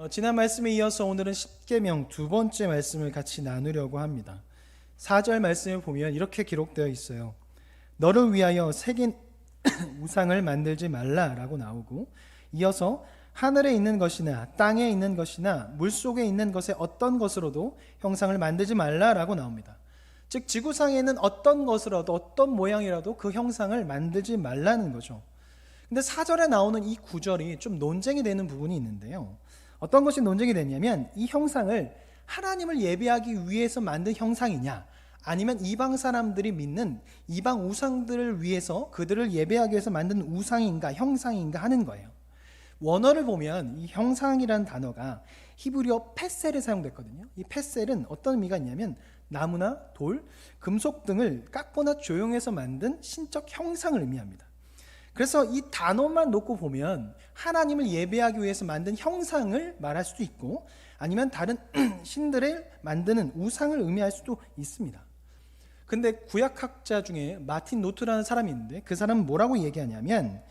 어, 지난 말씀에 이어서 오늘은 십계명 두 번째 말씀을 같이 나누려고 합니다. 4절 말씀을 보면 이렇게 기록되어 있어요. 너를 위하여 새긴 우상을 만들지 말라라고 나오고 이어서 하늘에 있는 것이나 땅에 있는 것이나 물 속에 있는 것의 어떤 것으로도 형상을 만들지 말라라고 나옵니다. 즉 지구상에는 어떤 것으로도 어떤 모양이라도 그 형상을 만들지 말라는 거죠. 근데 4절에 나오는 이 구절이 좀 논쟁이 되는 부분이 있는데요. 어떤 것이 논쟁이 되냐면 이 형상을 하나님을 예배하기 위해서 만든 형상이냐 아니면 이방 사람들이 믿는 이방 우상들을 위해서 그들을 예배하기 위해서 만든 우상인가 형상인가 하는 거예요. 원어를 보면 이 형상이라는 단어가 히브리어 페셀에 사용됐거든요. 이 페셀은 어떤 의미가 있냐면 나무나 돌, 금속 등을 깎거나 조용해서 만든 신적 형상을 의미합니다. 그래서 이 단어만 놓고 보면 하나님을 예배하기 위해서 만든 형상을 말할 수도 있고 아니면 다른 신들을 만드는 우상을 의미할 수도 있습니다. 근데 구약학자 중에 마틴 노트라는 사람이 있는데 그 사람은 뭐라고 얘기하냐면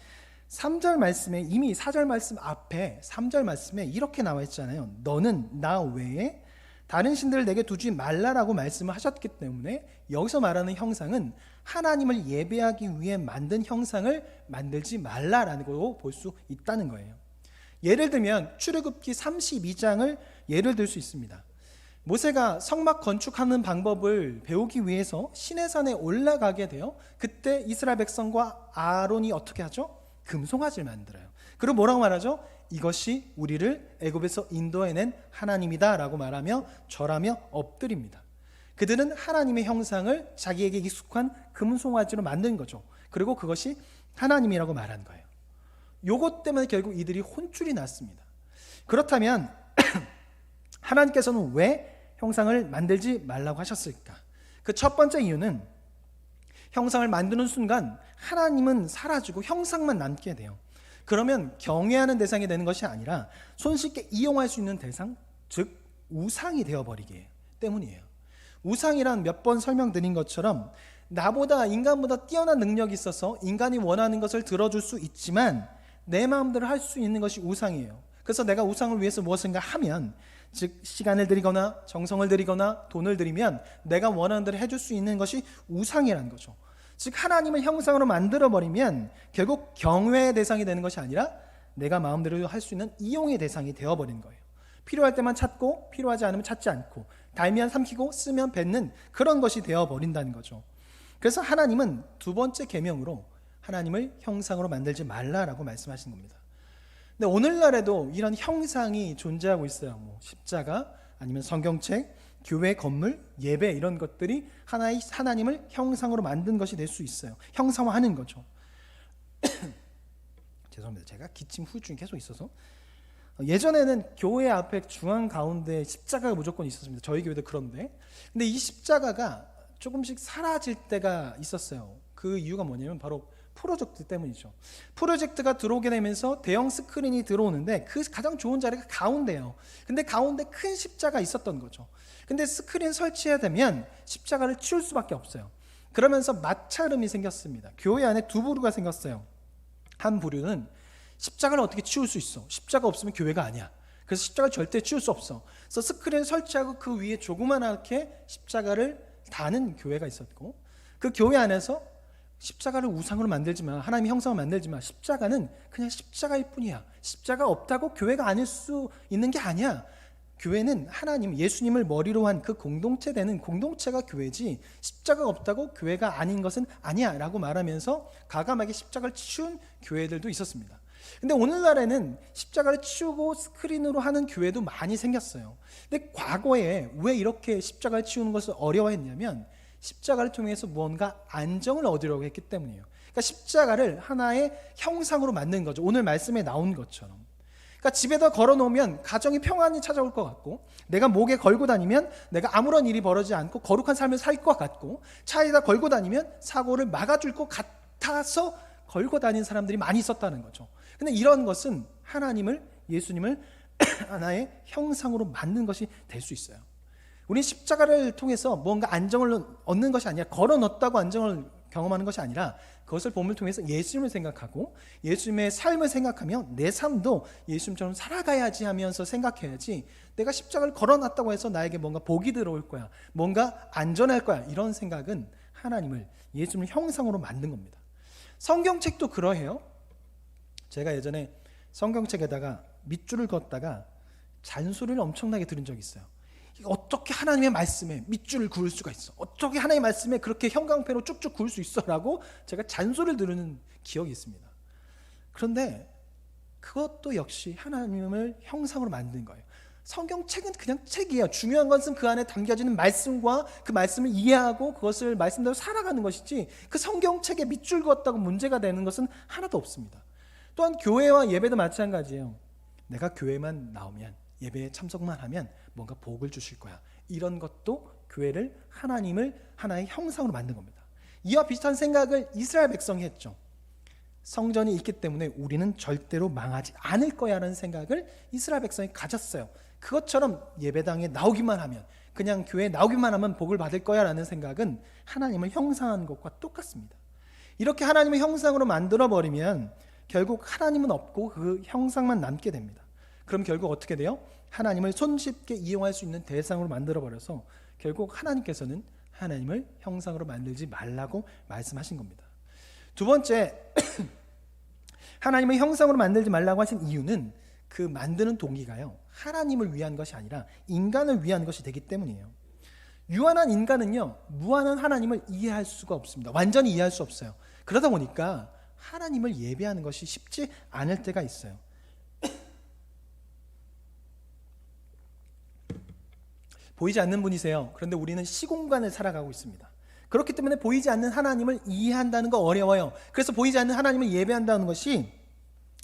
3절 말씀에 이미 4절 말씀 앞에 3절 말씀에 이렇게 나와 있잖아요. 너는 나 외에 다른 신들을 내게 두지 말라라고 말씀을 하셨기 때문에 여기서 말하는 형상은 하나님을 예배하기 위해 만든 형상을 만들지 말라라는 걸로 볼 수 있다는 거예요. 예를 들면 출애굽기 32장을 예를 들 수 있습니다. 모세가 성막 건축하는 방법을 배우기 위해서 시내산에 올라가게 돼요. 그때 이스라엘 백성과 아론이 어떻게 하죠? 금송아지를 만들어요. 그리고 뭐라고 말하죠? 이것이 우리를 애굽에서 인도해낸 하나님이다라고 말하며 절하며 엎드립니다. 그들은 하나님의 형상을 자기에게 익숙한 금송아지로 만든 거죠. 그리고 그것이 하나님이라고 말한 거예요. 요것 때문에 결국 이들이 혼쭐이 났습니다. 그렇다면 하나님께서는 왜 형상을 만들지 말라고 하셨을까? 그 첫 번째 이유는 형상을 만드는 순간 하나님은 사라지고 형상만 남게 돼요. 그러면 경외하는 대상이 되는 것이 아니라 손쉽게 이용할 수 있는 대상, 즉 우상이 되어버리기 때문이에요. 우상이란 몇 번 설명드린 것처럼 나보다 인간보다 뛰어난 능력이 있어서 인간이 원하는 것을 들어줄 수 있지만 내 마음대로 할 수 있는 것이 우상이에요. 그래서 내가 우상을 위해서 무엇인가 하면 즉 시간을 들이거나 정성을 들이거나 돈을 들이면 내가 원하는 대로 해줄 수 있는 것이 우상이라는 거죠. 즉 하나님을 형상으로 만들어 버리면 결국 경외의 대상이 되는 것이 아니라 내가 마음대로 할 수 있는 이용의 대상이 되어 버린 거예요. 필요할 때만 찾고 필요하지 않으면 찾지 않고 달면 삼키고 쓰면 뱉는 그런 것이 되어 버린다는 거죠. 그래서 하나님은 두 번째 계명으로 하나님을 형상으로 만들지 말라라고 말씀하신 겁니다. 근데 오늘날에도 이런 형상이 존재하고 있어요. 뭐 십자가 아니면 성경책, 교회 건물, 예배 이런 것들이 하나의 하나님을 형상으로 만든 것이 될 수 있어요. 형상화하는 거죠. 죄송합니다. 제가 기침 후유증이 계속 있어서 예전에는 교회 앞에 중앙 가운데 십자가가 무조건 있었습니다. 저희 교회도 그런데 근데 이 십자가가 조금씩 사라질 때가 있었어요. 그 이유가 뭐냐면 바로 프로젝트 때문이죠. 프로젝트가 들어오게 되면서 대형 스크린이 들어오는데 그 가장 좋은 자리가 가운데예요. 근데 가운데 큰 십자가 있었던 거죠. 근데 스크린 설치해야 되면 십자가를 치울 수밖에 없어요. 그러면서 마찰음이 생겼습니다. 교회 안에 두 부류가 생겼어요. 한 부류는 십자가를 어떻게 치울 수 있어? 십자가 없으면 교회가 아니야. 그래서 십자가를 절대 치울 수 없어. 그래서 스크린 설치하고 그 위에 조그만하게 십자가를 다는 교회가 있었고 그 교회 안에서 십자가를 우상으로 만들지 마. 하나님의 형상을 만들지 마. 십자가는 그냥 십자가일 뿐이야. 십자가 없다고 교회가 아닐 수 있는 게 아니야. 교회는 하나님, 예수님을 머리로 한 그 공동체 되는 공동체가 교회지 십자가가 없다고 교회가 아닌 것은 아니야 라고 말하면서 가감하게 십자가를 치운 교회들도 있었습니다. 근데 오늘날에는 십자가를 치우고 스크린으로 하는 교회도 많이 생겼어요. 근데 과거에 왜 이렇게 십자가를 치우는 것을 어려워했냐면 십자가를 통해서 무언가 안정을 얻으려고 했기 때문이에요. 그러니까 십자가를 하나의 형상으로 만든 거죠. 오늘 말씀에 나온 것처럼. 그러니까 집에다 걸어 놓으면 가정이 평안히 찾아올 것 같고 내가 목에 걸고 다니면 내가 아무런 일이 벌어지지 않고 거룩한 삶을 살 것 같고 차에다 걸고 다니면 사고를 막아줄 것 같아서 걸고 다닌 사람들이 많이 있었다는 거죠. 근데 이런 것은 하나님을 예수님을 하나의 형상으로 만든 것이 될 수 있어요. 우리 십자가를 통해서 뭔가 안정을 얻는 것이 아니라 걸어 넣었다고 안정을 경험하는 것이 아니라 그것을 봄을 통해서 예수님을 생각하고 예수님의 삶을 생각하며 내 삶도 예수님처럼 살아가야지 하면서 생각해야지 내가 십자가를 걸어놨다고 해서 나에게 뭔가 복이 들어올 거야 뭔가 안전할 거야 이런 생각은 하나님을 예수님을 형상으로 만든 겁니다. 성경책도 그러해요. 제가 예전에 성경책에다가 밑줄을 걷다가 잔소리를 엄청나게 들은 적이 있어요 어떻게 하나님의 말씀에 밑줄을 그을 수가 있어? 어떻게 하나님의 말씀에 그렇게 형광펜으로 쭉쭉 그을 수 있어?라고 제가 잔소리를 들은 기억이 있습니다. 그런데 그것도 역시 하나님을 형상으로 만든 거예요. 성경책은 그냥 책이에요. 중요한 것은 그 안에 담겨지는 말씀과 그 말씀을 이해하고 그것을 말씀대로 살아가는 것이지 그 성경책에 밑줄 그었다고 문제가 되는 것은 하나도 없습니다. 또한 교회와 예배도 마찬가지예요. 내가 교회만 나오면 예배에 참석만 하면 뭔가 복을 주실 거야. 이런 것도 교회를 하나님을 하나의 형상으로 만든 겁니다. 이와 비슷한 생각을 이스라엘 백성이 했죠. 성전이 있기 때문에 우리는 절대로 망하지 않을 거야라는 생각을 이스라엘 백성이 가졌어요. 그것처럼 예배당에 나오기만 하면 그냥 교회에 나오기만 하면 복을 받을 거야라는 생각은 하나님을 형상한 것과 똑같습니다. 이렇게 하나님의 형상으로 만들어 버리면 결국 하나님은 없고 그 형상만 남게 됩니다. 그럼 결국 어떻게 돼요? 하나님을 손쉽게 이용할 수 있는 대상으로 만들어 버려서 결국 하나님께서는 하나님을 형상으로 만들지 말라고 말씀하신 겁니다. 두 번째 하나님을 형상으로 만들지 말라고 하신 이유는 그 만드는 동기가요. 하나님을 위한 것이 아니라 인간을 위한 것이 되기 때문이에요. 유한한 인간은요. 무한한 하나님을 이해할 수가 없습니다. 완전히 이해할 수 없어요. 그러다 보니까 하나님을 예배하는 것이 쉽지 않을 때가 있어요. 보이지 않는 분이세요. 그런데 우리는 시공간을 살아가고 있습니다. 그렇기 때문에 보이지 않는 하나님을 이해한다는 거 어려워요. 그래서 보이지 않는 하나님을 예배한다는 것이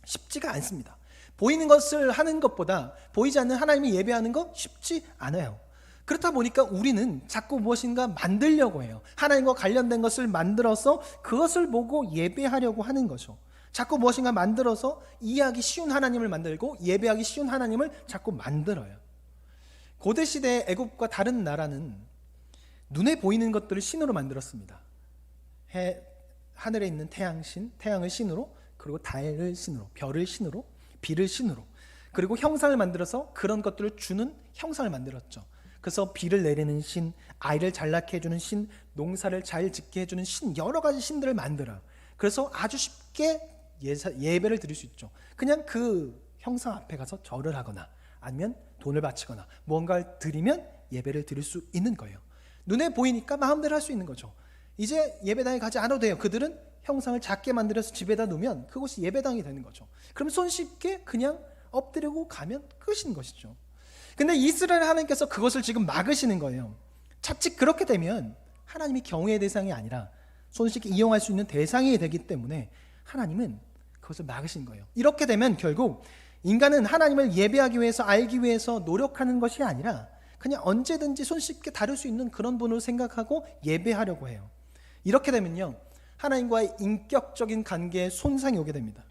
쉽지가 않습니다. 보이는 것을 하는 것보다 보이지 않는 하나님을 예배하는 거 쉽지 않아요. 그렇다 보니까 우리는 자꾸 무엇인가 만들려고 해요. 하나님과 관련된 것을 만들어서 그것을 보고 예배하려고 하는 거죠. 자꾸 무엇인가 만들어서 이해하기 쉬운 하나님을 만들고 예배하기 쉬운 하나님을 자꾸 만들어요. 고대 시대 애굽과 다른 나라는 눈에 보이는 것들을 신으로 만들었습니다. 해, 하늘에 있는 태양신, 태양을 신으로, 그리고 달을 신으로, 별을 신으로, 비를 신으로, 그리고 형상을 만들어서 그런 것들을 주는 형상을 만들었죠. 그래서 비를 내리는 신, 아이를 잘 낳게 해주는 신, 농사를 잘 짓게 해주는 신, 여러 가지 신들을 만들어요. 그래서 아주 쉽게 예배를 드릴 수 있죠. 그냥 그 형상 앞에 가서 절을 하거나 아니면 돈을 바치거나 뭔가를 드리면 예배를 드릴 수 있는 거예요. 눈에 보이니까 마음대로 할 수 있는 거죠. 이제 예배당에 가지 않아도 돼요. 그들은 형상을 작게 만들어서 집에다 놓으면 그곳이 예배당이 되는 거죠. 그럼 손쉽게 그냥 엎드리고 가면 끝인 것이죠. 근데 이스라엘 하나님께서 그것을 지금 막으시는 거예요. 자칫 그렇게 되면 하나님이 경외의 대상이 아니라 손쉽게 이용할 수 있는 대상이 되기 때문에 하나님은 그것을 막으신 거예요. 이렇게 되면 결국 인간은 하나님을 예배하기 위해서 알기 위해서 노력하는 것이 아니라 그냥 언제든지 손쉽게 다룰 수 있는 그런 분으로 생각하고 예배하려고 해요. 이렇게 되면요. 하나님과의 인격적인 관계에 손상이 오게 됩니다.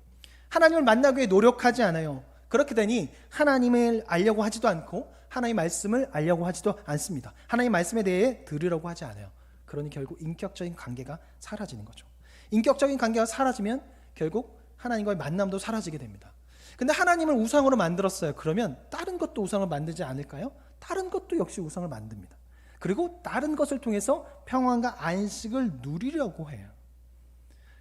하나님을 만나기 위해 노력하지 않아요. 그렇게 되니 하나님을 알려고 하지도 않고 하나님의 말씀을 알려고 하지도 않습니다. 하나님의 말씀에 대해 들으려고 하지 않아요. 그러니 결국 인격적인 관계가 사라지는 거죠. 인격적인 관계가 사라지면 결국 하나님과의 만남도 사라지게 됩니다. 근데 하나님을 우상으로 만들었어요. 그러면 다른 것도 우상을 만들지 않을까요? 다른 것도 역시 우상을 만듭니다. 그리고 다른 것을 통해서 평안과 안식을 누리려고 해요.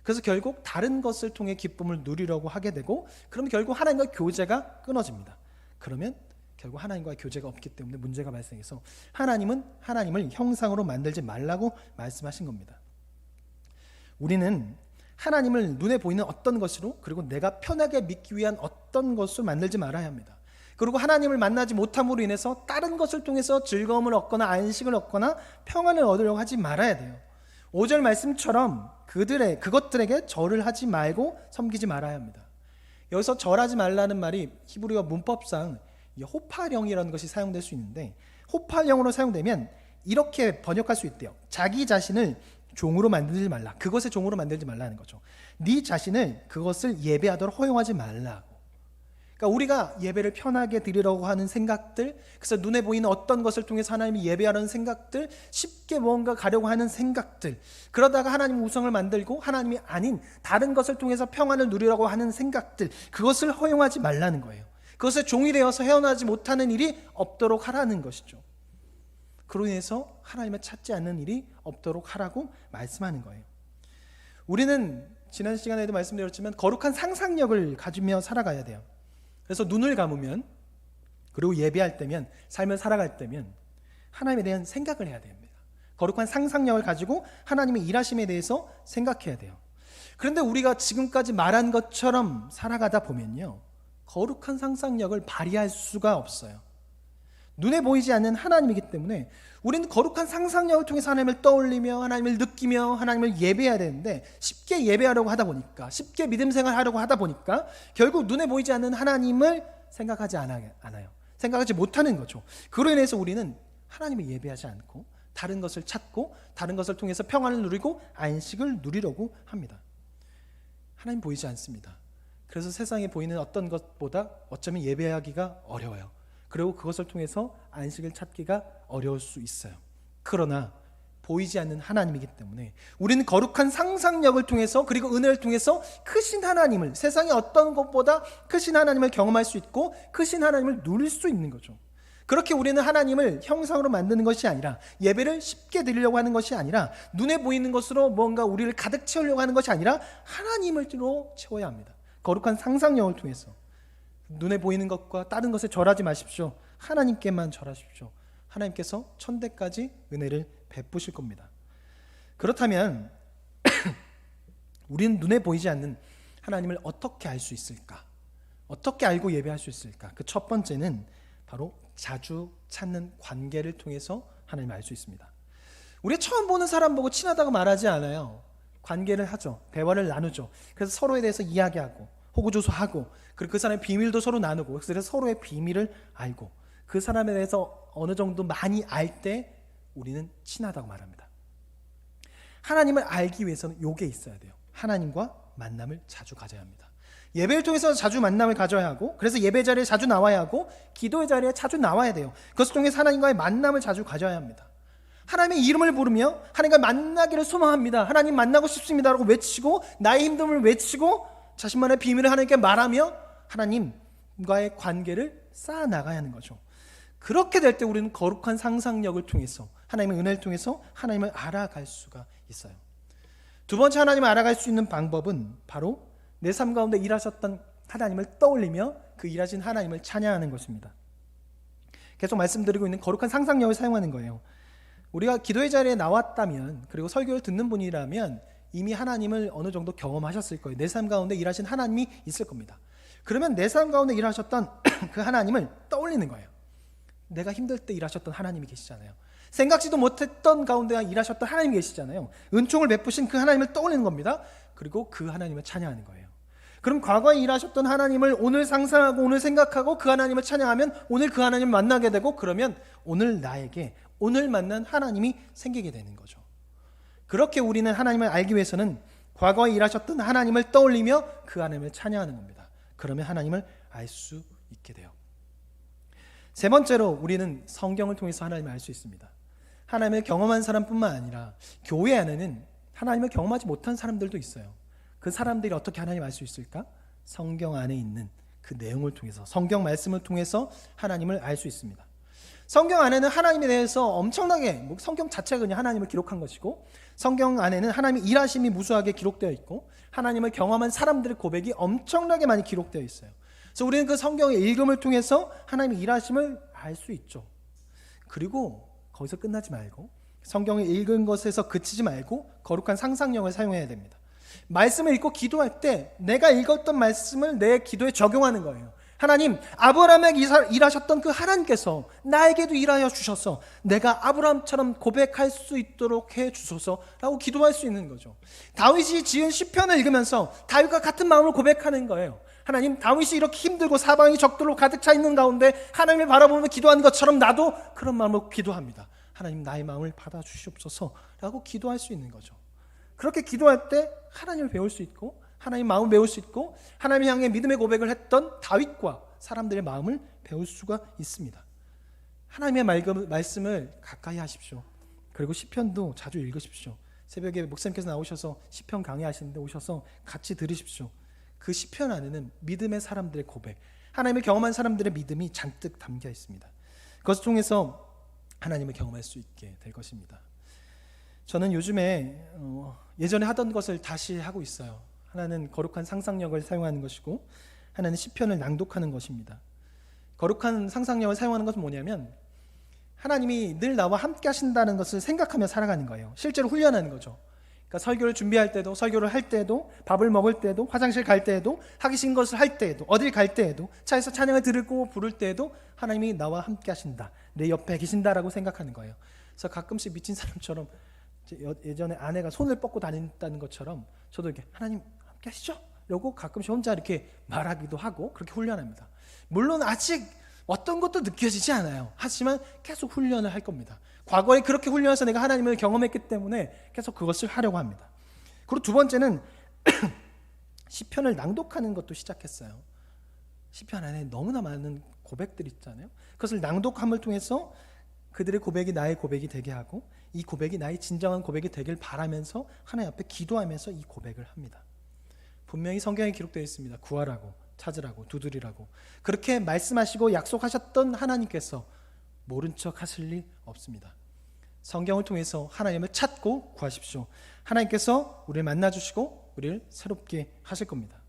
그래서 결국 다른 것을 통해 기쁨을 누리려고 하게 되고 그럼 결국 하나님과 교제가 끊어집니다. 그러면 결국 하나님과 교제가 없기 때문에 문제가 발생해서 하나님은 하나님을 형상으로 만들지 말라고 말씀하신 겁니다. 우리는 하나님을 눈에 보이는 어떤 것으로 그리고 내가 편하게 믿기 위한 어떤 것을 만들지 말아야 합니다. 그리고 하나님을 만나지 못함으로 인해서 다른 것을 통해서 즐거움을 얻거나 안식을 얻거나 평안을 얻으려고 하지 말아야 돼요. 5절 말씀처럼 그들의 그것들에게 절을 하지 말고 섬기지 말아야 합니다. 여기서 절하지 말라는 말이 히브리어 문법상 호파령이라는 것이 사용될 수 있는데 호파령으로 사용되면 이렇게 번역할 수 있대요. 자기 자신을 종으로 만들지 말라. 그것의 종으로 만들지 말라는 거죠. 네 자신을 그것을 예배하도록 허용하지 말라고. 그러니까 우리가 예배를 편하게 드리려고 하는 생각들, 그래서 눈에 보이는 어떤 것을 통해서 하나님이 예배하는 생각들, 쉽게 뭔가 가려고 하는 생각들, 그러다가 하나님 우성을 만들고 하나님이 아닌 다른 것을 통해서 평안을 누리려고 하는 생각들, 그것을 허용하지 말라는 거예요. 그것에 종이 되어서 헤어나지 못하는 일이 없도록 하라는 것이죠. 그로 인해서 하나님을 찾지 않는 일이 없도록 하라고 말씀하는 거예요. 우리는 지난 시간에도 말씀드렸지만 거룩한 상상력을 가지며 살아가야 돼요. 그래서 눈을 감으면 그리고 예배할 때면 삶을 살아갈 때면 하나님에 대한 생각을 해야 됩니다. 거룩한 상상력을 가지고 하나님의 일하심에 대해서 생각해야 돼요. 그런데 우리가 지금까지 말한 것처럼 살아가다 보면요. 거룩한 상상력을 발휘할 수가 없어요. 눈에 보이지 않는 하나님이기 때문에 우리는 거룩한 상상력을 통해서 하나님을 떠올리며 하나님을 느끼며 하나님을 예배해야 되는데 쉽게 예배하려고 하다 보니까 쉽게 믿음 생활하려고 하다 보니까 결국 눈에 보이지 않는 하나님을 생각하지 않아요. 생각하지 못하는 거죠. 그로 인해서 우리는 하나님을 예배하지 않고 다른 것을 찾고 다른 것을 통해서 평안을 누리고 안식을 누리려고 합니다. 하나님 보이지 않습니다. 그래서 세상에 보이는 어떤 것보다 어쩌면 예배하기가 어려워요. 그리고 그것을 통해서 안식을 찾기가 어려울 수 있어요. 그러나 보이지 않는 하나님이기 때문에 우리는 거룩한 상상력을 통해서 그리고 은혜를 통해서 크신 하나님을 세상의 어떤 것보다 크신 하나님을 경험할 수 있고 크신 하나님을 누릴 수 있는 거죠. 그렇게 우리는 하나님을 형상으로 만드는 것이 아니라 예배를 쉽게 드리려고 하는 것이 아니라 눈에 보이는 것으로 뭔가 우리를 가득 채우려고 하는 것이 아니라 하나님을로 채워야 합니다. 거룩한 상상력을 통해서 눈에 보이는 것과 다른 것에 절하지 마십시오. 하나님께만 절하십시오. 하나님께서 천대까지 은혜를 베푸실 겁니다. 그렇다면 우리는 눈에 보이지 않는 하나님을 어떻게 알 수 있을까? 어떻게 알고 예배할 수 있을까? 그 첫 번째는 바로 자주 찾는 관계를 통해서 하나님을 알 수 있습니다. 우리 처음 보는 사람 보고 친하다고 말하지 않아요. 관계를 하죠. 대화를 나누죠. 그래서 서로에 대해서 이야기하고 호구조소하고 그리고 그 사람의 비밀도 서로 나누고 그래서 서로의 비밀을 알고 그 사람에 대해서 어느 정도 많이 알 때 우리는 친하다고 말합니다. 하나님을 알기 위해서는 요게 있어야 돼요. 하나님과 만남을 자주 가져야 합니다. 예배를 통해서 자주 만남을 가져야 하고 그래서 예배 자리에 자주 나와야 하고 기도의 자리에 자주 나와야 돼요. 그것을 통해서 하나님과의 만남을 자주 가져야 합니다. 하나님의 이름을 부르며 하나님과 만나기를 소망합니다. 하나님 만나고 싶습니다라고 외치고 나의 힘듦을 외치고 자신만의 비밀을 하나님께 말하며 하나님과의 관계를 쌓아 나가야 하는 거죠. 그렇게 될 때 우리는 거룩한 상상력을 통해서 하나님의 은혜를 통해서 하나님을 알아갈 수가 있어요. 두 번째 하나님을 알아갈 수 있는 방법은 바로 내 삶 가운데 일하셨던 하나님을 떠올리며 그 일하신 하나님을 찬양하는 것입니다. 계속 말씀드리고 있는 거룩한 상상력을 사용하는 거예요. 우리가 기도의 자리에 나왔다면 그리고 설교를 듣는 분이라면 이미 하나님을 어느 정도 경험하셨을 거예요. 내 삶 가운데 일하신 하나님이 있을 겁니다. 그러면 내 삶 가운데 일하셨던 그 하나님을 떠올리는 거예요. 내가 힘들 때 일하셨던 하나님이 계시잖아요. 생각지도 못했던 가운데 일하셨던 하나님이 계시잖아요. 은총을 베푸신 그 하나님을 떠올리는 겁니다. 그리고 그 하나님을 찬양하는 거예요. 그럼 과거에 일하셨던 하나님을 오늘 상상하고 오늘 생각하고 그 하나님을 찬양하면 오늘 그 하나님을 만나게 되고 그러면 오늘 나에게 오늘 만난 하나님이 생기게 되는 거죠. 그렇게 우리는 하나님을 알기 위해서는 과거에 일하셨던 하나님을 떠올리며 그 하나님을 찬양하는 겁니다. 그러면 하나님을 알 수 있게 돼요. 세 번째로 우리는 성경을 통해서 하나님을 알 수 있습니다. 하나님을 경험한 사람뿐만 아니라 교회 안에는 하나님을 경험하지 못한 사람들도 있어요. 그 사람들이 어떻게 하나님 알수 있을까? 성경 안에 있는 그 내용을 통해서 성경 말씀을 통해서 하나님을 알 수 있습니다. 성경 안에는 하나님에 대해서 엄청나게 뭐 성경 자체가 그냥 하나님을 기록한 것이고 성경 안에는 하나님의 일하심이 무수하게 기록되어 있고 하나님을 경험한 사람들의 고백이 엄청나게 많이 기록되어 있어요. 그래서 우리는 그 성경의 읽음을 통해서 하나님의 일하심을 알 수 있죠. 그리고 거기서 끝나지 말고 성경을 읽은 것에서 그치지 말고 거룩한 상상력을 사용해야 됩니다. 말씀을 읽고 기도할 때 내가 읽었던 말씀을 내 기도에 적용하는 거예요. 하나님, 아브라함에게 일하셨던 그 하나님께서 나에게도 일하여 주셔서 내가 아브라함처럼 고백할 수 있도록 해 주소서라고 기도할 수 있는 거죠. 다윗이 지은 시편을 읽으면서 다윗과 같은 마음을 고백하는 거예요. 하나님, 다윗이 이렇게 힘들고 사방이 적들로 가득 차 있는 가운데 하나님을 바라보며 기도하는 것처럼 나도 그런 마음으로 기도합니다. 하나님, 나의 마음을 받아 주시옵소서라고 기도할 수 있는 거죠. 그렇게 기도할 때 하나님을 배울 수 있고 하나님 마음을 배울 수 있고 하나님 향해 믿음의 고백을 했던 다윗과 사람들의 마음을 배울 수가 있습니다. 하나님의 말- 말씀을 가까이 하십시오. 그리고 시편도 자주 읽으십시오. 새벽에 목사님께서 나오셔서 시편 강의하시는데 오셔서 같이 들으십시오. 그 시편 안에는 믿음의 사람들의 고백, 하나님을 경험한 사람들의 믿음이 잔뜩 담겨 있습니다. 그것을 통해서 하나님을 경험할 수 있게 될 것입니다. 저는 요즘에 어, 예전에 하던 것을 다시 하고 있어요. 하나는 거룩한 상상력을 사용하는 것이고 하나는 시편을 낭독하는 것입니다. 거룩한 상상력을 사용하는 것은 뭐냐면 하나님이 늘 나와 함께 하신다는 것을 생각하며 살아가는 거예요. 실제로 훈련하는 거죠. 그러니까 설교를 준비할 때도, 설교를 할 때도, 밥을 먹을 때도, 화장실 갈 때도, 하기 싫은 것을 할 때도, 어딜 갈 때에도, 차에서 찬양을 들고 부를 때에도 하나님이 나와 함께 하신다. 내 옆에 계신다라고 생각하는 거예요. 그래서 가끔씩 미친 사람처럼 예전에 아내가 손을 뻗고 다닌다는 것처럼 저도 이렇게 하나님 하시죠? 이러고 가끔씩 혼자 이렇게 말하기도 하고 그렇게 훈련합니다. 물론 아직 어떤 것도 느껴지지 않아요. 하지만 계속 훈련을 할 겁니다. 과거에 그렇게 훈련해서 내가 하나님을 경험했기 때문에 계속 그것을 하려고 합니다. 그리고 두 번째는 시편을 낭독하는 것도 시작했어요. 시편 안에 너무나 많은 고백들이 있잖아요. 그것을 낭독함을 통해서 그들의 고백이 나의 고백이 되게 하고 이 고백이 나의 진정한 고백이 되길 바라면서 하나님 앞에 기도하면서 이 고백을 합니다. 분명히 성경에 기록되어 있습니다. 구하라고 찾으라고 두드리라고 그렇게 말씀하시고 약속하셨던 하나님께서 모른 척 하실 리 없습니다. 성경을 통해서 하나님을 찾고 구하십시오. 하나님께서 우리를 만나 주시고 우리를 새롭게 하실 겁니다.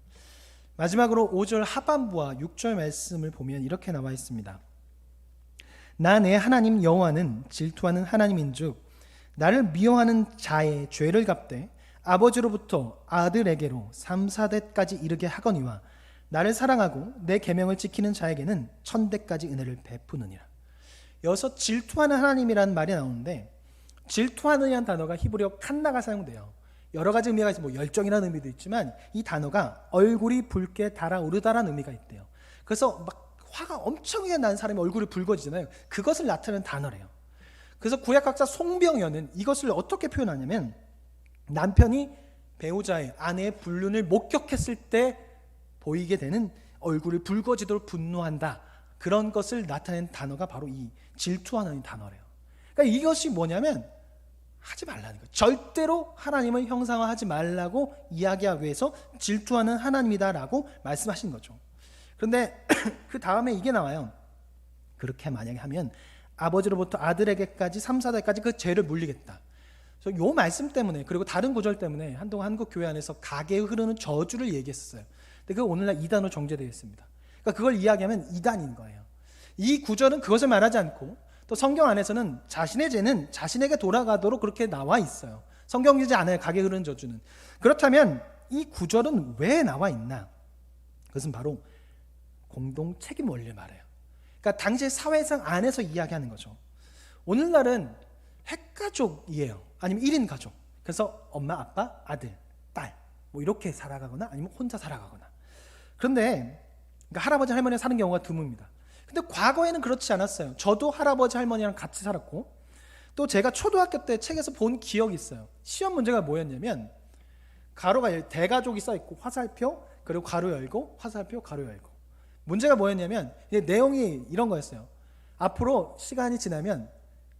마지막으로 5절 하반부와 6절 말씀을 보면 이렇게 나와 있습니다. 나 내 하나님 여호와는 질투하는 하나님인즉 나를 미워하는 자의 죄를 갚되 아버지로부터 아들에게로 3, 4대까지 이르게 하거니와 나를 사랑하고 내 계명을 지키는 자에게는 천대까지 은혜를 베푸느니라. 여기서 질투하는 하나님이라는 말이 나오는데 질투하느냐는 단어가 히브리어 칸나가 사용돼요. 여러 가지 의미가 있어 뭐 열정이라는 의미도 있지만 이 단어가 얼굴이 붉게 달아오르다라는 의미가 있대요. 그래서 막 화가 엄청나게 난 사람이 얼굴이 붉어지잖아요. 그것을 나타내는 단어래요. 그래서 구약학자 송병현은 이것을 어떻게 표현하냐면 남편이 배우자의 아내의 불륜을 목격했을 때 보이게 되는 얼굴이 붉어지도록 분노한다. 그런 것을 나타낸 단어가 바로 이 질투하는 단어래요. 그러니까 이것이 뭐냐면 하지 말라는 거예요. 절대로 하나님을 형상화하지 말라고 이야기하기 위해서 질투하는 하나님이다라고 말씀하신 거죠. 그런데 그 다음에 이게 나와요. 그렇게 만약에 하면 아버지로부터 아들에게까지 3, 4대까지 그 죄를 물리겠다. 그래서 요 말씀 때문에 그리고 다른 구절 때문에 한동안 한국 교회 안에서 가게에 흐르는 저주를 얘기했었어요. 근데 그 오늘날 이단으로 정제되어 있습니다. 그러니까 그걸 이야기하면 이단인 거예요. 이 구절은 그것을 말하지 않고 또 성경 안에서는 자신의 죄는 자신에게 돌아가도록 그렇게 나와 있어요. 성경이지 않아요. 가게 흐르는 저주는. 그렇다면 이 구절은 왜 나와 있나? 그것은 바로 공동 책임 원리를 말해요. 그러니까 당시 사회상 안에서 이야기하는 거죠. 오늘날은 핵가족이에요. 아니면 1인 가족. 그래서 엄마, 아빠, 아들, 딸. 뭐 이렇게 살아가거나 아니면 혼자 살아가거나. 그런데 그러니까 할아버지 할머니가 사는 경우가 드뭅니다. 근데 과거에는 그렇지 않았어요. 저도 할아버지 할머니랑 같이 살았고 또 제가 초등학교 때 책에서 본 기억이 있어요. 시험 문제가 뭐였냐면 가로가 대가족이 써 있고 화살표 그리고 가로 열고 화살표 가로 열고 문제가 뭐였냐면 내용이 이런 거였어요. 앞으로 시간이 지나면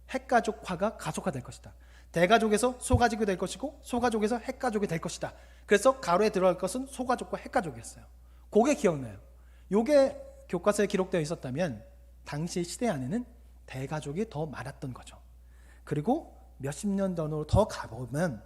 핵가족화가 가속화될 것이다. 대가족에서 소가족이 될 것이고 소가족에서 핵가족이 될 것이다. 그래서 가로에 들어갈 것은 소가족과 핵가족이었어요. 그게 기억나요. 요게 교과서에 기록되어 있었다면 당시 시대 안에는 대가족이 더 많았던 거죠. 그리고 몇십 년 전으로 더 가보면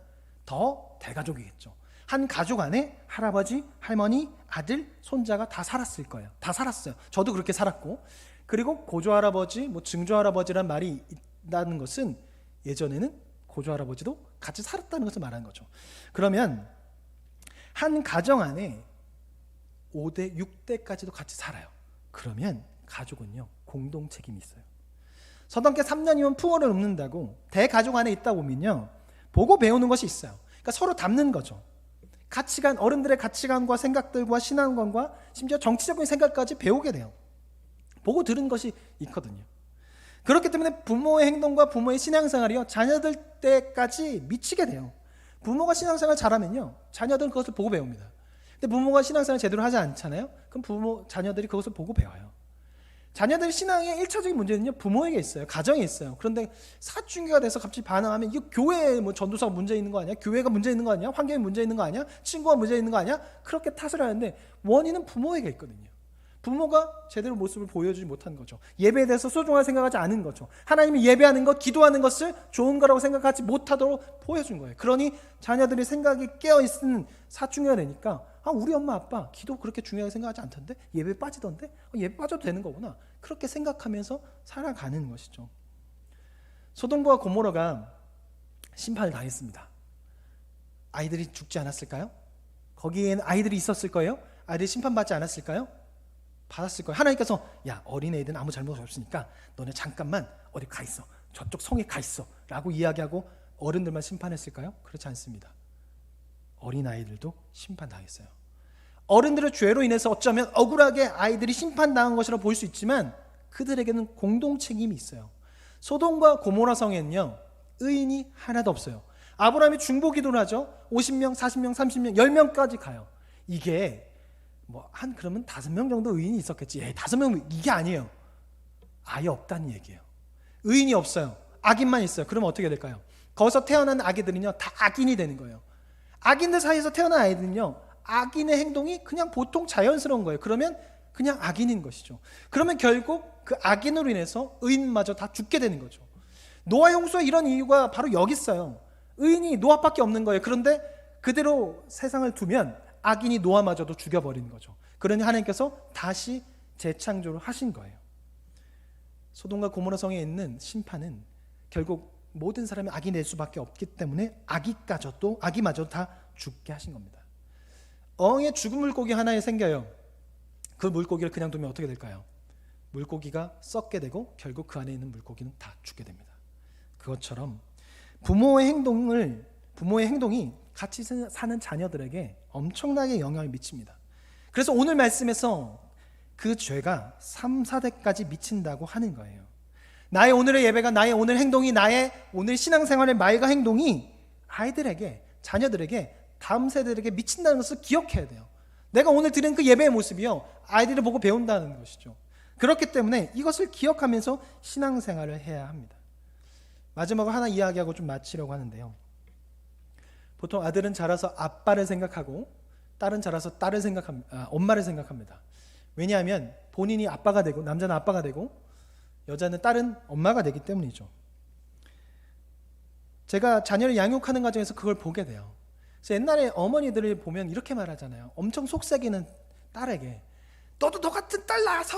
더 대가족이겠죠. 한 가족 안에 할아버지, 할머니, 아들, 손자가 다 살았을 거예요. 다 살았어요. 저도 그렇게 살았고. 그리고 고조 할아버지, 뭐 증조 할아버지란 말이 있다는 것은 예전에는 고조 할아버지도 같이 살았다는 것을 말하는 거죠. 그러면 한 가정 안에 5대, 6대까지도 같이 살아요. 그러면 가족은요, 공동 책임이 있어요. 서당계 3년이면 풍어를 읊는다고 대가족 안에 있다 보면요, 보고 배우는 것이 있어요. 그러니까 서로 닮는 거죠. 가치관, 어른들의 가치관과 생각들과 신앙관과 심지어 정치적인 생각까지 배우게 돼요. 보고 들은 것이 있거든요. 그렇기 때문에 부모의 행동과 부모의 신앙생활이요, 자녀들 때까지 미치게 돼요. 부모가 신앙생활 잘하면요, 자녀들은 그것을 보고 배웁니다. 근데 부모가 신앙생활 제대로 하지 않잖아요. 그럼 부모 자녀들이 그것을 보고 배워요. 자녀들 신앙의 1차적인 문제는요 부모에게 있어요 가정에 있어요 그런데 사춘기가 돼서 갑자기 반항하면 이거 교회에 뭐 전도사가 문제 있는 거 아니야 교회가 문제 있는 거 아니야 환경이 문제 있는 거 아니야 친구가 문제 있는 거 아니야 그렇게 탓을 하는데 원인은 부모에게 있거든요 부모가 제대로 모습을 보여주지 못한 거죠. 예배에 대해서 소중하게 생각하지 않은 거죠. 하나님이 예배하는 것 기도하는 것을 좋은 거라고 생각하지 못하도록 보여준 거예요. 그러니 자녀들이 생각이 깨어있는 사춘기가 되니까 아 우리 엄마 아빠 기도 그렇게 중요하게 생각하지 않던데? 예배 빠지던데? 어, 예배 빠져도 되는 거구나. 그렇게 생각하면서 살아가는 것이죠. 소돔과 고모라가 심판을 당했습니다. 아이들이 죽지 않았을까요? 거기에는 아이들이 있었을 거예요? 아이들이 심판받지 않았을까요? 받았을 거예요 하나님께서 야 어린애들은 아무 잘못 없으니까 너네 잠깐만 어디 가 있어 저쪽 성에 가 있어 라고 이야기하고 어른들만 심판했을까요? 그렇지 않습니다 어린 아이들도 심판당했어요. 어른들의 죄로 인해서 어쩌면 억울하게 아이들이 심판당한 것이라 볼수 있지만 그들에게는 공동 책임이 있어요. 소돔과 고모라 성에는요. 의인이 하나도 없어요. 아브라함이 중보 기도를 하죠. 50명, 40명, 30명, 10명까지 가요. 이게 뭐 한 그러면 다섯 명 정도 의인이 있었겠지. 예, 다섯 명 이게 아니에요. 아예 없다는 얘기예요. 의인이 없어요. 악인만 있어요. 그러면 어떻게 될까요? 거기서 태어난 아기들은요. 다 악인이 되는 거예요. 악인들 사이에서 태어난 아이들은요, 악인의 행동이 그냥 보통 자연스러운 거예요. 그러면 그냥 악인인 것이죠. 그러면 결국 그 악인으로 인해서 의인마저 다 죽게 되는 거죠. 노아 홍수의 이런 이유가 바로 여기 있어요. 의인이 노아밖에 없는 거예요. 그런데 그대로 세상을 두면 악인이 노아마저도 죽여버리는 거죠. 그러니 하나님께서 다시 재창조를 하신 거예요. 소돔과 고모라 성에 있는 심판은 결국 모든 사람이 악이 낼 수밖에 없기 때문에 아기까지도 아기마저 다 죽게 하신 겁니다. 어항에 죽은 물고기 하나에 생겨요. 그 물고기를 그냥 두면 어떻게 될까요? 물고기가 썩게 되고 결국 그 안에 있는 물고기는 다 죽게 됩니다. 그것처럼 부모의 행동을 부모의 행동이 같이 사는 자녀들에게 엄청나게 영향을 미칩니다. 그래서 오늘 말씀에서 그 죄가 3, 4대까지 미친다고 하는 거예요. 나의 오늘의 예배가 나의 오늘 행동이 나의 오늘 신앙생활의 말과 행동이 아이들에게 자녀들에게 다음 세대들에게 미친다는 것을 기억해야 돼요. 내가 오늘 드린 그 예배의 모습이요 아이들을 보고 배운다는 것이죠. 그렇기 때문에 이것을 기억하면서 신앙생활을 해야 합니다. 마지막으로 하나 이야기하고 좀 마치려고 하는데요. 보통 아들은 자라서 아빠를 생각하고 딸은 자라서 딸을 생각합니다. 아, 엄마를 생각합니다. 왜냐하면 본인이 아빠가 되고 남자는 아빠가 되고 여자는 딸은 엄마가 되기 때문이죠. 제가 자녀를 양육하는 과정에서 그걸 보게 돼요. 그래서 옛날에 어머니들을 보면 이렇게 말하잖아요. 엄청 속삭이는 딸에게 너도 너 같은 딸 낳아서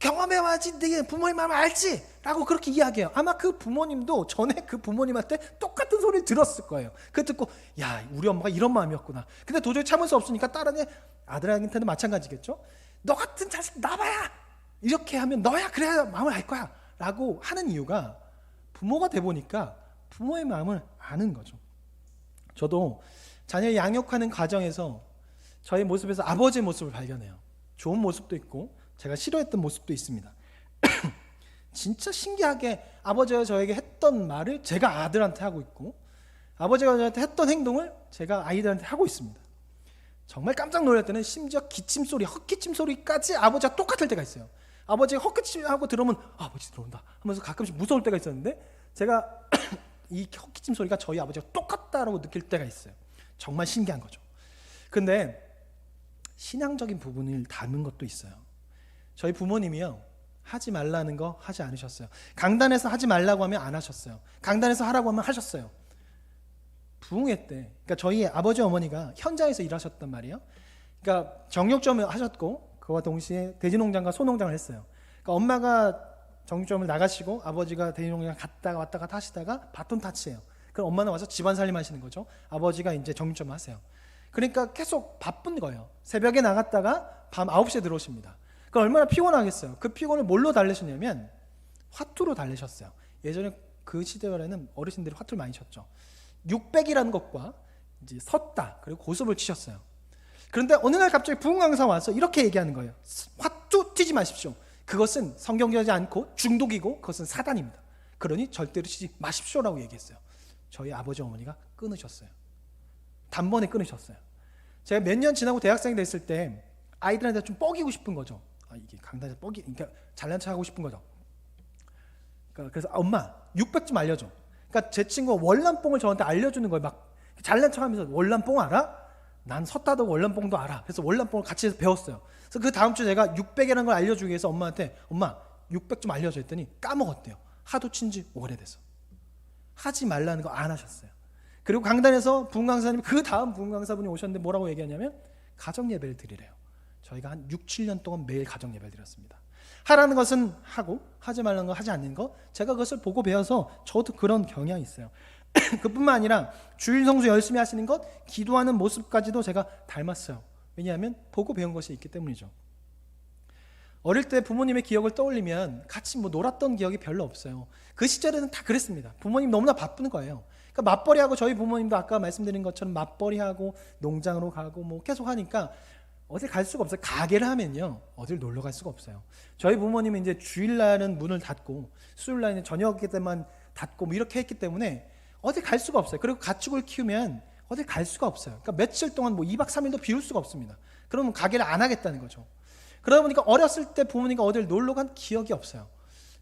경험해야지 네 부모님 마음 알지? 라고 그렇게 이야기해요. 아마 그 부모님도 전에 그 부모님한테 똑같은 소리를 들었을 거예요. 그 듣고 야 우리 엄마가 이런 마음이었구나. 근데 도저히 참을 수 없으니까 딸한테 아들한테는 마찬가지겠죠. 너 같은 자식 나봐야 이렇게 하면 너야 그래야 마음을 알 거야 라고 하는 이유가 부모가 돼 보니까 부모의 마음을 아는 거죠. 저도 자녀 양육하는 과정에서 저의 모습에서 아버지의 모습을 발견해요. 좋은 모습도 있고 제가 싫어했던 모습도 있습니다. 진짜 신기하게 아버지가 저에게 했던 말을 제가 아들한테 하고 있고 아버지가 저한테 했던 행동을 제가 아이들한테 하고 있습니다. 정말 깜짝 놀랄 때는 심지어 기침 소리, 헛기침 소리까지 아버지가 똑같을 때가 있어요. 아버지가 헛기침하고 들어오면 아, 아버지 들어온다 하면서 가끔씩 무서울 때가 있었는데 제가 이 헛기침 소리가 저희 아버지가 똑같다라고 느낄 때가 있어요. 정말 신기한 거죠. 근데 신앙적인 부분을 닮은 것도 있어요. 저희 부모님이요. 하지 말라는 거 하지 않으셨어요. 강단에서 하지 말라고 하면 안 하셨어요. 강단에서 하라고 하면 하셨어요. 부흥회 때, 그러니까 저희 아버지 어머니가 현장에서 일하셨단 말이에요. 그러니까 정육점을 하셨고 그와 동시에 돼지농장과 소농장을 했어요. 그러니까 엄마가 정육점을 나가시고 아버지가 돼지농장 갔다가 왔다가 하시다가 바톤 타치예요. 그럼 엄마는 와서 집안 살림 하시는 거죠. 아버지가 이제 정육점을 하세요. 그러니까 계속 바쁜 거예요. 새벽에 나갔다가 밤 9시에 들어오십니다. 그 얼마나 피곤하겠어요. 그 피곤을 뭘로 달래셨냐면 화투로 달래셨어요. 예전에 그 시대에는 어르신들이 화투를 많이 쳤죠. 600이라는 것과 이제 섰다 그리고 고습을 치셨어요. 그런데 어느 날 갑자기 부흥 강사 와서 이렇게 얘기하는 거예요. 화투 튀지 마십시오. 그것은 성경적이지 않고 중독이고 그것은 사단입니다. 그러니 절대로 치지 마십시오라고 얘기했어요. 저희 아버지 어머니가 끊으셨어요. 단번에 끊으셨어요. 제가 몇 년 지나고 대학생이 됐을 때 아이들한테 좀 뻐기고 싶은 거죠. 아, 이게 강단에서 뻐기, 그러니까 잘난 척하고 싶은 거죠. 그러니까 그래서 아, 엄마 600좀 알려줘. 그러니까 제 친구가 월남뽕을 저한테 알려주는 거예요. 막 잘난 척하면서 월남뽕 알아? 난 섰다도 월남뽕도 알아. 그래서 월남뽕을 같이 해서 배웠어요. 그래서 그 다음 주 제가 600이라는 걸 알려주기 위해서 엄마한테 엄마 600 좀 알려줘 했더니 까먹었대요. 하도 친 지 오래돼서 하지 말라는 거 안 하셨어요. 그리고 강단에서 부흥강사님 그 다음 부흥강사분이 오셨는데 뭐라고 얘기하냐면 가정 예배를 드리래요. 저희가 한 6, 7년 동안 매일 가정 예배를 드렸습니다. 하라는 것은 하고 하지 말라는 거 하지 않는 거 제가 그것을 보고 배워서 저도 그런 경향이 있어요. 그뿐만 아니라 주일 성수 열심히 하시는 것, 기도하는 모습까지도 제가 닮았어요. 왜냐하면 보고 배운 것이 있기 때문이죠. 어릴 때 부모님의 기억을 떠올리면 같이 뭐 놀았던 기억이 별로 없어요. 그 시절에는 다 그랬습니다. 부모님 너무나 바쁜 거예요. 그러니까 맞벌이하고 저희 부모님도 아까 말씀드린 것처럼 맞벌이하고 농장으로 가고 뭐 계속 하니까 어딜 갈 수가 없어요. 가게를 하면요. 어딜 놀러 갈 수가 없어요. 저희 부모님은 이제 주일날은 문을 닫고 수요일날은 저녁 때만 닫고 뭐 이렇게 했기 때문에 어딜 갈 수가 없어요. 그리고 가축을 키우면 어딜 갈 수가 없어요. 그러니까 며칠 동안 뭐 2박 3일도 비울 수가 없습니다. 그러면 가게를 안 하겠다는 거죠. 그러다 보니까 어렸을 때 부모님과 어딜 놀러 간 기억이 없어요.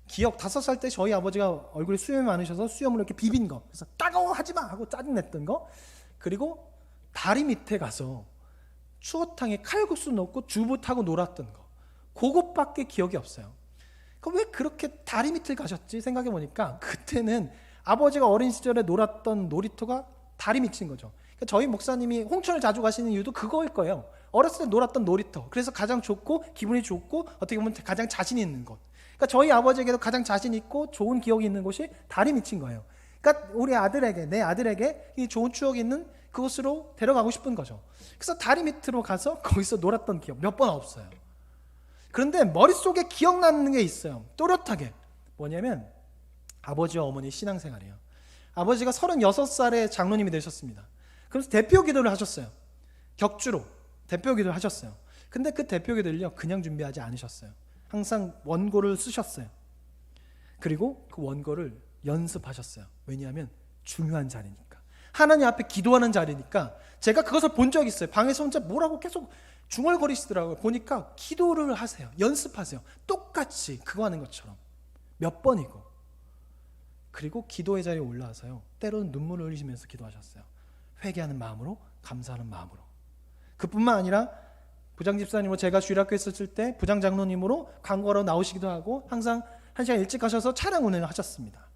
기억 다섯 살 때 저희 아버지가 얼굴에 수염이 많으셔서 수염을 이렇게 비빈 거. 그래서 따가워 하지 마 하고 짜증 냈던 거. 그리고 다리 밑에 가서 추어탕에 칼국수 넣고 주부 타고 놀았던 거. 그것밖에 기억이 없어요. 그럼 왜 그렇게 다리 밑을 가셨지 생각해 보니까 그때는 아버지가 어린 시절에 놀았던 놀이터가 다리 밑인 거죠. 그러니까 저희 목사님이 홍천을 자주 가시는 이유도 그거일 거예요. 어렸을 때 놀았던 놀이터. 그래서 가장 좋고 기분이 좋고 어떻게 보면 가장 자신 있는 곳. 그러니까 저희 아버지에게도 가장 자신 있고 좋은 기억이 있는 곳이 다리 밑인 거예요. 그러니까 우리 아들에게 내 아들에게 이 좋은 추억이 있는 그곳으로 데려가고 싶은 거죠. 그래서 다리 밑으로 가서 거기서 놀았던 기억 몇 번 없어요. 그런데 머릿속에 기억나는 게 있어요. 또렷하게. 뭐냐면 아버지와 어머니 신앙생활이에요. 아버지가 36살에 장로님이 되셨습니다. 그래서 대표 기도를 하셨어요. 격주로 대표 기도를 하셨어요. 근데 그 대표 기도를요. 그냥 준비하지 않으셨어요. 항상 원고를 쓰셨어요. 그리고 그 원고를 연습하셨어요. 왜냐하면 중요한 자리니까. 하나님 앞에 기도하는 자리니까 제가 그것을 본 적이 있어요. 방에서 혼자 뭐라고 계속 중얼거리시더라고요. 보니까 기도를 하세요. 연습하세요. 똑같이 그거 하는 것처럼. 몇 번이고. 그리고 기도의 자리에 올라와서요. 때로는 눈물을 흘리시면서 기도하셨어요. 회개하는 마음으로, 감사하는 마음으로. 그뿐만 아니라 부장 집사님으로 제가 주일학교 있었을 때 부장 장로님으로 광고하러 나오시기도 하고 항상 한 시간 일찍 가셔서 차량 운행을 하셨습니다.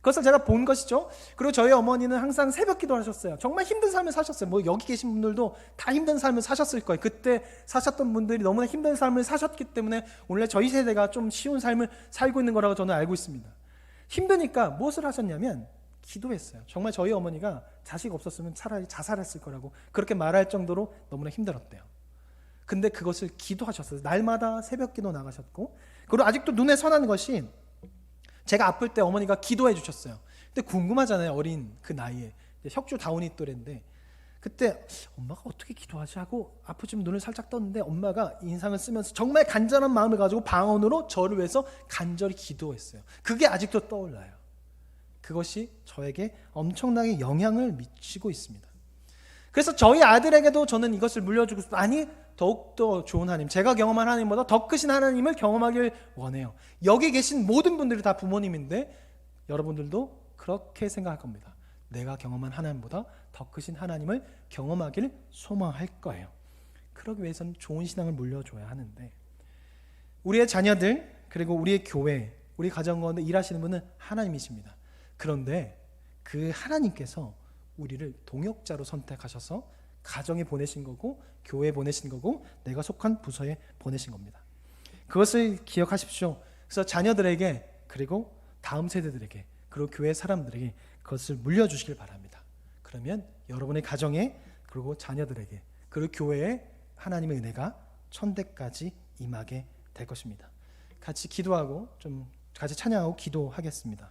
그것을 제가 본 것이죠. 그리고 저희 어머니는 항상 새벽 기도를 하셨어요. 정말 힘든 삶을 사셨어요. 뭐 여기 계신 분들도 다 힘든 삶을 사셨을 거예요. 그때 사셨던 분들이 너무나 힘든 삶을 사셨기 때문에 오늘 저희 세대가 좀 쉬운 삶을 살고 있는 거라고 저는 알고 있습니다. 힘드니까 무엇을 하셨냐면 기도했어요. 정말 저희 어머니가 자식 없었으면 차라리 자살했을 거라고 그렇게 말할 정도로 너무나 힘들었대요. 근데 그것을 기도하셨어요. 날마다 새벽 기도 나가셨고 그리고 아직도 눈에 선한 것이 제가 아플 때 어머니가 기도해 주셨어요. 근데 궁금하잖아요. 어린 그 나이에 혁주 다운이 또래인데 그때 엄마가 어떻게 기도하지 하고 아프지만 눈을 살짝 떴는데 엄마가 인상을 쓰면서 정말 간절한 마음을 가지고 방언으로 저를 위해서 간절히 기도했어요. 그게 아직도 떠올라요. 그것이 저에게 엄청나게 영향을 미치고 있습니다. 그래서 저희 아들에게도 저는 이것을 물려주고 싶 아니 더욱더 좋은 하나님, 제가 경험한 하나님보다 더 크신 하나님을 경험하길 원해요. 여기 계신 모든 분들이 다 부모님인데 여러분들도 그렇게 생각할 겁니다. 내가 경험한 하나님보다 더 크신 하나님을 경험하길 소망할 거예요. 그러기 위해서는 좋은 신앙을 물려줘야 하는데 우리의 자녀들 그리고 우리의 교회, 우리 가정 가운데 일하시는 분은 하나님이십니다. 그런데 그 하나님께서 우리를 동역자로 선택하셔서 가정에 보내신 거고 교회에 보내신 거고 내가 속한 부서에 보내신 겁니다. 그것을 기억하십시오. 그래서 자녀들에게 그리고 다음 세대들에게 그리고 교회 사람들에게 그것을 물려주시길 바랍니다. 그러면 여러분의 가정에 그리고 자녀들에게 그리고 교회에 하나님의 은혜가 천대까지 임하게 될 것입니다. 같이 기도하고 좀 같이 찬양하고 기도하겠습니다.